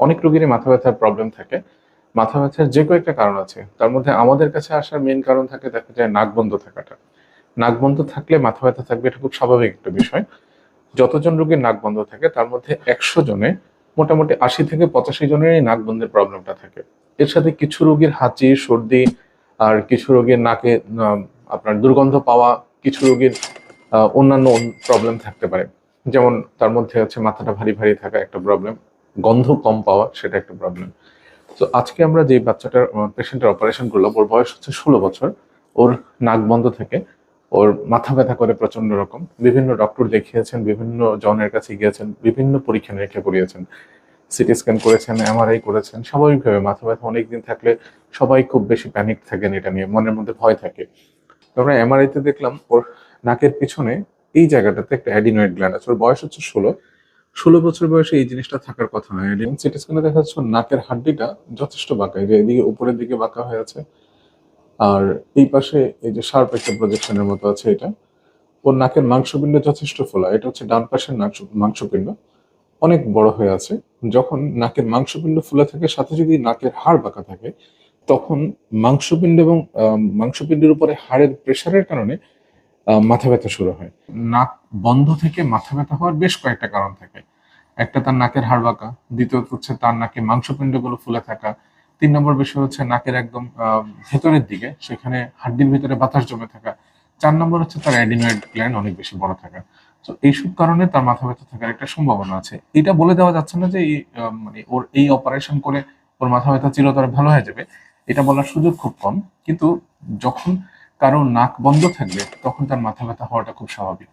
অনেক রোগীরই মাথা ব্যথার প্রবলেম থাকে। মাথা ব্যথার যে কয়েকটা কারণ আছে, তার মধ্যে আমাদের কাছে আসার মেন কারণ থাকে দেখা যায় নাক বন্ধ থাকাটা। নাক বন্ধ থাকলে মাথা ব্যথা থাকবে এটা খুব স্বাভাবিক একটা বিষয়। যতজন রোগীর নাক বন্ধ থাকে, তার মধ্যে একশো জনে, মোটামুটি আশি থেকে পঁচাশি জনেরই নাক বন্ধের প্রবলেমটা থাকে। এর সাথে কিছু রোগীর হাঁচি, সর্দি, আর কিছু রোগীর নাকে আপনার দুর্গন্ধ পাওয়া, কিছু রোগীর অন্যান্য প্রবলেম থাকতে পারে। যেমন তার মধ্যে হচ্ছে মাথাটা ভারী ভারী থাকা একটা প্রবলেম গন্ধ কম পাওয়া সেটা একটা প্রবলেম তো আজকে আমরা যে বাচ্চাটার পেশেন্টের অপারেশন করলাম, ওর বয়স হচ্ছে ষোলো বছর, ওর নাক বন্ধ থেকে, ওর মাথা ব্যথা করে প্রচণ্ড রকম, বিভিন্ন ডক্টর দেখিয়েছেন, বিভিন্ন জনের কাছে গিয়েছেন, বিভিন্ন পরীক্ষা নিরীক্ষা করিয়েছেন, সিটি স্ক্যান করেছেন এমআরআই করেছেন, স্বাভাবিকভাবে মাথা ব্যথা অনেকদিন থাকলে সবাই খুব বেশি প্যানিক থাকেন এটা নিয়ে, মনের মধ্যে ভয় থাকে। আমরা এমআরআইতে দেখলাম, ওর নাকের পিছনে এই জায়গাটাতে একটা অ্যাডিনয়েড গ্ল্যান্ড আছে, ওর বয়স হচ্ছে ষোলো ষোলো বছর বয়সে এই জিনিসটা থাকার কথা নয়। অ্যাডিন সিটি স্ক্যানে দেখা যাচ্ছে নাকের হাড্ডিটা যথেষ্ট বাঁকা যে এদিকে উপরের দিকে বাঁকা হয়ে আছে। আর এই পাশে এই যে শার্প একটা প্রজেকশনের মতো আছে এটা। ওর নাকের মাংসপিণ্ড যথেষ্ট ফোলা, এটা হচ্ছে ডান পাশের নাক মাংসপিণ্ড। অনেক বড় হয়ে আছে। যখন নাকের মাংসপিণ্ড ফুলে থাকে, সাথে যদি নাকের হাড় বাঁকা থাকে, তখন মাংসপিণ্ড এবং মাংসপিণ্ডের উপরে হাড়ের প্রেসারের কারণে মাথা ব্যথা শুরু হয়। নাক বন্ধ থেকে মাথা ব্যথা হওয়ার বেশ কয়েকটা কারণ থাকে। একটা তার নাকের হাড় বাঁকা, দ্বিতীয়ত হচ্ছে তার নাকে মাংসপিণ্ডগুলো ফুলে থাকা। তিন নম্বর বিষয় হচ্ছে নাকের একদম ভেতরের দিকে, সেখানে হাড্ডির ভিতরে বাতাস জমে থাকা। চার নম্বর হচ্ছে তার অ্যাডিনয়েড গ্ল্যান্ড অনেক বেশি বড় থাকা। তো এইসব কারণে তার মাথা ব্যথা থাকার একটা সম্ভাবনা আছে। এটা বলে দেওয়া যাচ্ছে না যে এই মানে ওর এই অপারেশন করে ওর মাথা ব্যথা চিরতরে ভালো হয়ে যাবে। এটা বলার সুযোগ খুব কম। কিন্তু যখন কারও নাক বন্ধ থাকবে, তখন তার মাথা ব্যথা হওয়াটা খুব স্বাভাবিক।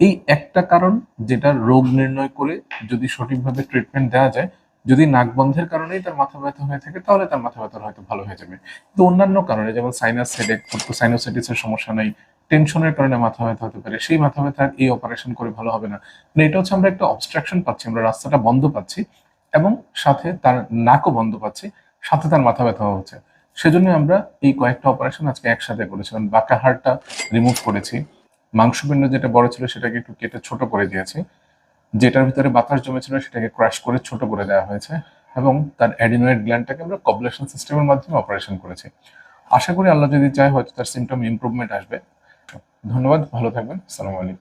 এই একটা কারণ যেটা রোগ নির্ণয় করে যদি সঠিকভাবে ট্রিটমেন্ট দেওয়া যায়, যদি নাক বন্ধের কারণেই তার মাথা ব্যথা হয়ে থাকে, তাহলে তার মাথা ব্যথা হয়তো ভালো হয়ে যাবে। কিন্তু অন্যান্য কারণে, যেমন সাইনাস হেডেক সাইনোসাইটিসের সমস্যা নেই টেনশনের কারণে মাথা ব্যথা হতে পারে, সেই মাথা ব্যথার এই অপারেশন করে ভালো হবে না। মানে এটা হচ্ছে আমরা একটা অবস্ট্রাকশন পাচ্ছি, আমরা রাস্তাটা বন্ধ পাচ্ছি, এবং সাথে তার নাকও বন্ধ পাচ্ছি, সাথে তার মাথা ব্যথা হচ্ছে। সেজন্য আমরা এই কয়েকটা অপারেশন আজকে একসাথে করেছিলাম বাঁকা হাড়টা রিমুভ করেছি। মাংসপিণ্ড যেটা বড় ছিল সেটাকে একটু কেটে ছোট করে দিয়েছি। যেটার ভিতরে বাতাস জমেছিল সেটাকে ক্রাশ করে ছোট করে দেওয়া হয়েছে এবং তার অ্যাডিনয়েড গ্ল্যান্ডটাকে আমরা কবলেশন সিস্টেমের মাধ্যমে অপারেশন করেছি। আশা করি আল্লাহ যদি চায় হয়তো তার সিমটম ইমপ্রুভমেন্ট আসবে। ধন্যবাদ, ভালো থাকবেন। আসসালামু আলাইকুম।